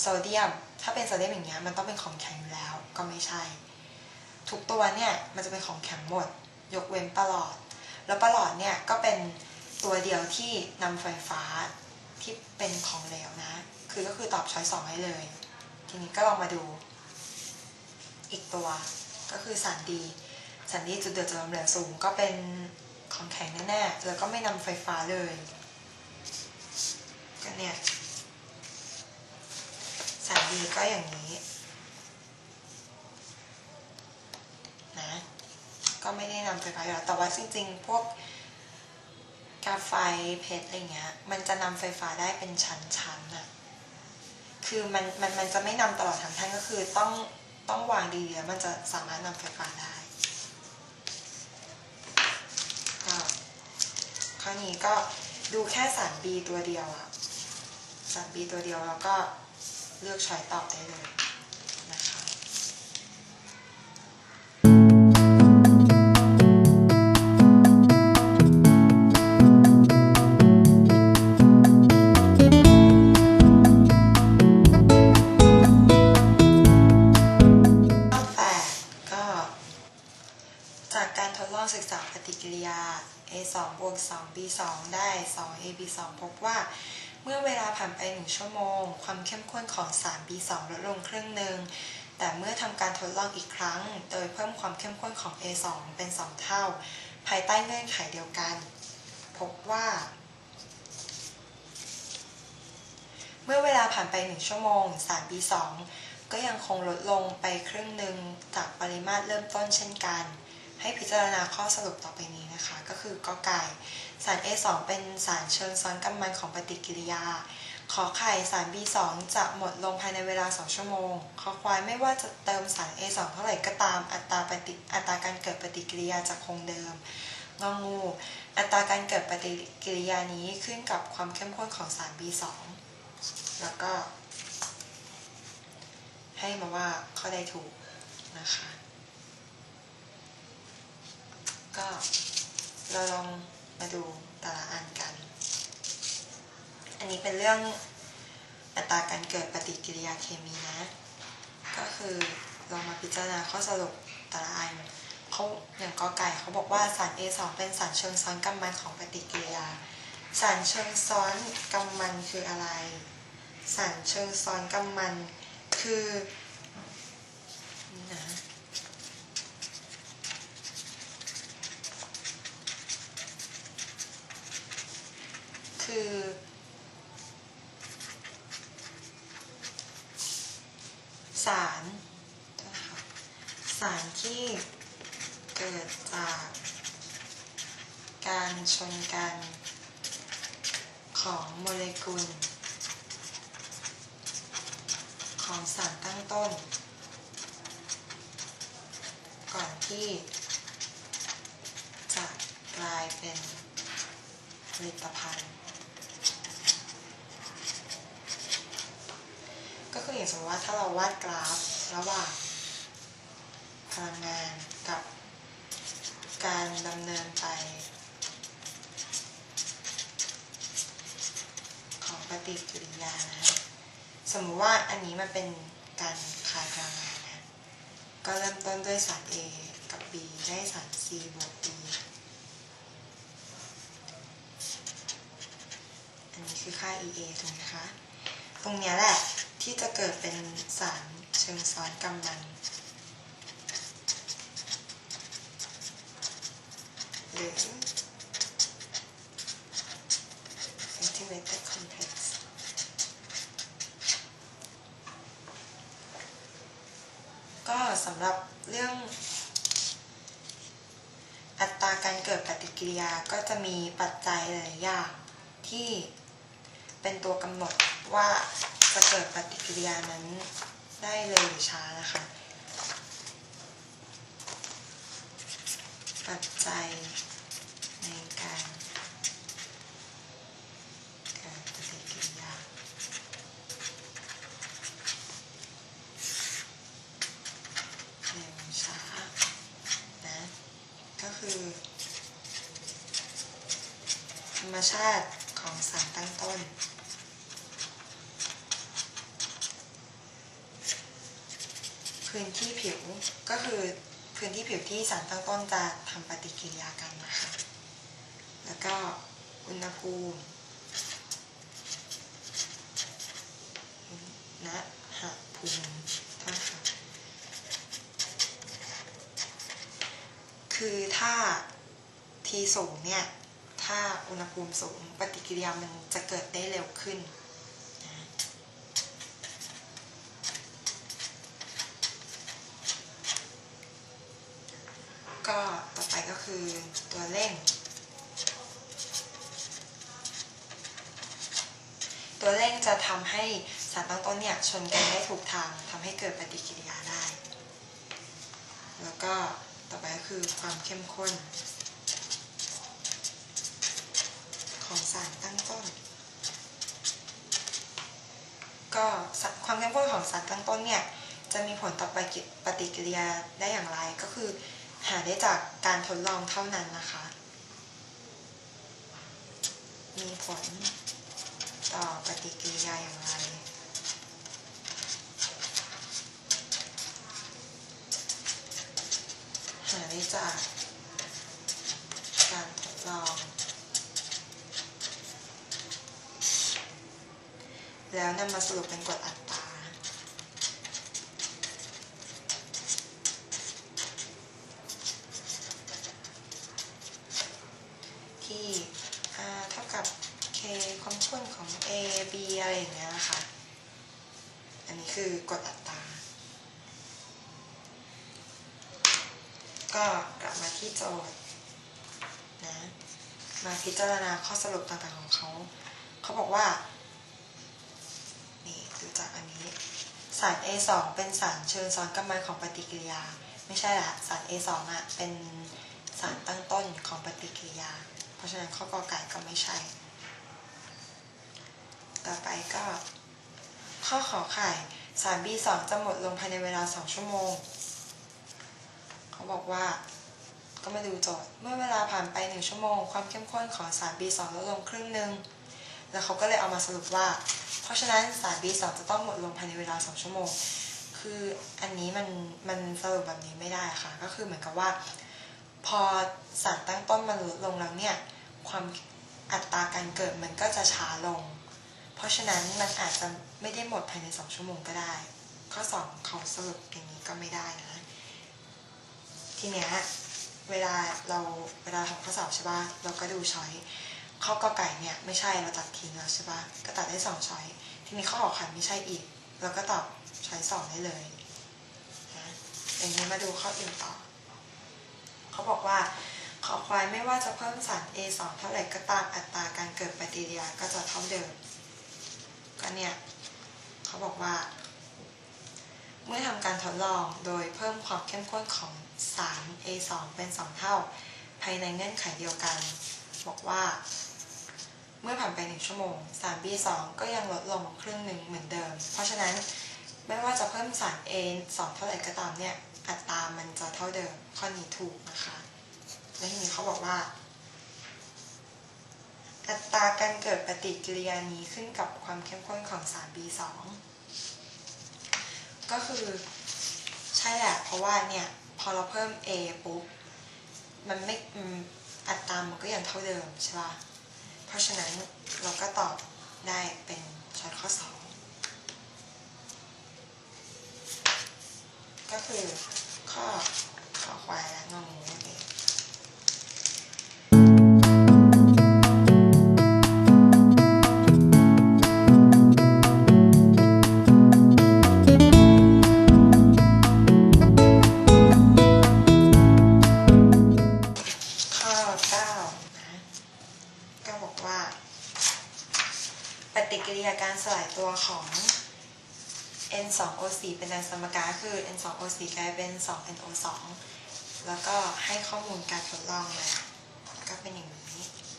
โซเดียม ถ้าเป็นโซเดียมอย่างเงี้ยมันต้องเป็นของแข็งอยู่แล้ว ก็ไม่ใช่ ทุกตัวเนี่ยมันจะเป็นของแข็งหมด ยกเว้นประหลอด แล้วประหลอดเนี่ยก็เป็นตัวเดียวที่นำไฟฟ้าที่เป็นของเหลวนะ คือก็คือตอบช้อยสองให้เลย ทีนี้ก็ลองมาดู อีกตัวก็คือสารดีสารดีจุดเดือดจุดลมเหลวสูงก็เป็นของแข็งแน่ๆแล้วก็ไม่นำไฟฟ้าเลยก็เนี่ย ดีก็อย่างนี้นะก็ไม่ได้นำไฟฟ้าอยู่แล้วแต่ว่าจริงๆ พวกกาไฟเพชรอะไรเงี้ย มันจะนำไฟฟ้าได้เป็นชั้นๆอะคือมันมันมันจะไม่นำตลอดทั้งแท่งก็คือต้องต้องวางดีๆแล้วมันจะสามารถนำไฟฟ้าได้ก็ข้อนี้ก็ดูแค่สาร B ตัวเดียวอะสาร B ตัวเดียวแล้วก็ เลือกช้อยตอบได้เลยนะคะข้อแปดก็จากการทดลองศึกษาปฏิกิริยา a 2 บวก 2 b 2 ได้ 2 a b 2 พบว่า เมื่อเวลาผ่านไป1ชั่วโมง ความเข้มข้นของสาร b 2 ลดลงครึ่งหนึ่ง แต่เมื่อทำการทดลองอีกครั้ง โดยเพิ่มความเข้มข้นของ a 2 เป็น 2 เท่า ภายใต้เงื่อนไขเดียวกัน พบว่า เมื่อเวลาผ่านไป 1 ชั่วโมง สาร B2 ก็ยังคงลดลงไปครึ่งหนึ่งจากปริมาตรเริ่มต้นเช่นกัน ให้พิจารณาข้อสรุปต่อไปนี้นะคะ ก็คือกอไก่สาร A2 เป็นสารเชิงซ้อนกำมันของปฏิกิริยา ขอไข่สาร B2 จะหมดลงภายในเวลา 2 ชั่วโมง ขอควายไม่ว่าจะเติมสาร A2 เท่าไหร่ก็ตามอัตราปฏิอัตราการเกิดปฏิกิริยาจะคงเดิมงองู อัตราการเกิดปฏิกิริยานี้ขึ้นกับความเข้มข้นของสาร B2 แล้วก็ให้มาว่าข้อใดถูกนะคะ ก็เราลองมาดูแต่ละอันกัน อันนี้เป็นเรื่องอัตราการเกิดปฏิกิริยาเคมีนะ ก็คือลองมาพิจารณาข้อสรุปแต่ละอันเขาอย่างกอไก่เขาบอกว่าสาร A2 เป็นสารเชิงซ้อนกำมันของปฏิกิริยา สารเชิงซ้อนกำมันคืออะไร สารเชิงซ้อนกำมันคือนี่นะ คือ สารสารที่เกิดจากการชนกันของโมเลกุล ของสารตั้งต้น ก่อนที่จะกลายเป็นผลิตภัณฑ์ ก็คืออย่างสมมติว่าถ้าเราวาดกราฟระหว่างพลังงานกับการดำเนินไป ของปฏิกิริยานะ สมมุติว่าอันนี้มันเป็นการคายพลังงานนะ ก็เริ่มต้นด้วยสาร A กับ B ได้สาร C บวก D อันนี้คือค่า EA ถูกไหมคะ ตรงนี้แหละ ที่จะเกิดเป็นสารเชิงซ้อนกำมัน หรือ activated complex ก็สำหรับเรื่องอัตราการเกิดปฏิกิริยาก็จะมีปัจจัยหลายอย่างที่เป็นตัวกำหนดว่า จะเกิดปฏิกิริยานั้นได้เร็วหรือช้านะคะ ปัจจัยในการเกิดปฏิกิริยา เร็วช้านะ ก็คือ ธรรมชาติของสารตั้งต้น พื้นที่ผิวก็คือพื้นที่ผิวที่สารตั้งต้นจะทำปฏิกิริยากันนะคะ แล้วก็อุณหภูมินะหะภูมิโทษค่ะคือถ้าทีสูงเนี่ย ถ้าอุณหภูมิสูง ปฏิกิริยามันจะเกิดได้เร็วขึ้น ก็ต่อไปก็ คือตัวเร่ง ตัวเร่งจะทำให้สารตั้งต้นเนี่ยชนกันได้ถูกทางทำให้เกิดปฏิกิริยาได้ แล้วก็ต่อไปก็คือความเข้มข้น ของสารตั้งต้น ก็ความเข้มข้นของสารตั้งต้นเนี่ยจะมีผลต่อปฏิกิริยาได้อย่างไรก็คือ หาได้จากการทดลองเท่านั้นนะคะ มีผลต่อปฏิกิริยาอย่างไร หาได้จากการทดลอง แล้วนำมาสรุปเป็นกฎอัตรา ที่ r เท่ากับ k ความข้นของ a b อะไรอย่างเงี้ยนะคะ อันนี้คือกฎอัตรา ก็กลับมาที่โจทย์นะ มาพิจารณาข้อสรุปต่างๆของเขา เขาบอกว่า นี่ดูจากอันนี้ สาร A2 เป็นสารเชิญซ้อนกำมมันของปฏิกิริยา ไม่ใช่ละสาร A2 อะเป็นสารตั้งต้นของปฏิกิริยา เพราะฉะนั้นข้อกอไก่ก็ไม่ใช่ ต่อไปก็ ข้อขอไข่สาร B2 จะหมดลงภายในเวลา 2 ชั่วโมง เขาบอกว่า ก็มาดูโจทย์ เมื่อเวลาผ่านไป 1 ชั่วโมง ความเข้มข้นของสาร B2 ลดลงครึ่งหนึ่ง แล้วเขาก็เลยเอามาสรุปว่า เพราะฉะนั้นสาร B2 จะต้องหมดลงภายในเวลา 2 ชั่วโมง คืออันนี้มันมันสรุปแบบนี้ไม่ได้ค่ะ ก็คือเหมือนกับว่า พอสารตั้งต้นมันลดลงแล้วเนี่ย ความอัตราการเกิดมันก็จะช้าลง ราะฉะนั้นมันอาจจะไม่ได้หมดภายใน 2 ชั่วโมงก็ได้ ข้อ 2 เขาสรุปอย่างนี้ก็ไม่ได้นะ ทีเนี้ยเวลาเราเวลาทำข้อสอบใช่ป่ะเราก็ดูช้อยข้อกอไก่เนี่ยไม่ใช่เราตัดทิ้งแล้วใช่ป่ะก็ตัดได้สองช้อยทีนี้ข้อขอไข่ไม่ใช่อีก เราก็ตอบช้อยสองได้เลยนะอย่างนี้มาดูข้ออื่นต่อ เขาบอกว่าขอควายไม่ว่าจะเพิ่มสาร A2 เท่าไหร่ก็ตามอัตราการเกิดปฏิกิริยาก็จะเท่าเดิม ก็เนี่ย เขาบอกว่า เมื่อทำการทดลองโดยเพิ่มความเข้มข้นของสาร A2 เป็น 2 เท่า ภายในเงื่อนไขเดียวกัน บอกว่า เมื่อผ่านไป 1 ชั่วโมงสาร B2 ก็ยังลดลงครึ่งหนึ่งเหมือนเดิม เพราะฉะนั้นไม่ว่าจะเพิ่มสาร A2 เท่าไหร่ก็ตามเนี่ย อัตรามันจะเท่าเดิมข้อนี้ถูกนะคะ และทีนี้เขาบอกว่า อัตราการเกิดปฏิกิริยานี้ขึ้นกับความเข้มข้นของสาร B2 ก็คือใช่แหละเพราะว่าเนี่ยพอเราเพิ่ม A ปุ๊บมันไม่อัตรามันก็ยังเท่าเดิมใช่ป่ะ เพราะฉะนั้นเราก็ตอบได้เป็นช้อยข้อ 2 ก็คือข้อขอควายและงองู ริยาการสลายตัวของ N2O4 เป็นแรงสมการคือ N2O4 กลายเป็น 2NO2 แล้วก็ให้ข้อมูลการทดลองมาก็เป็นอย่าง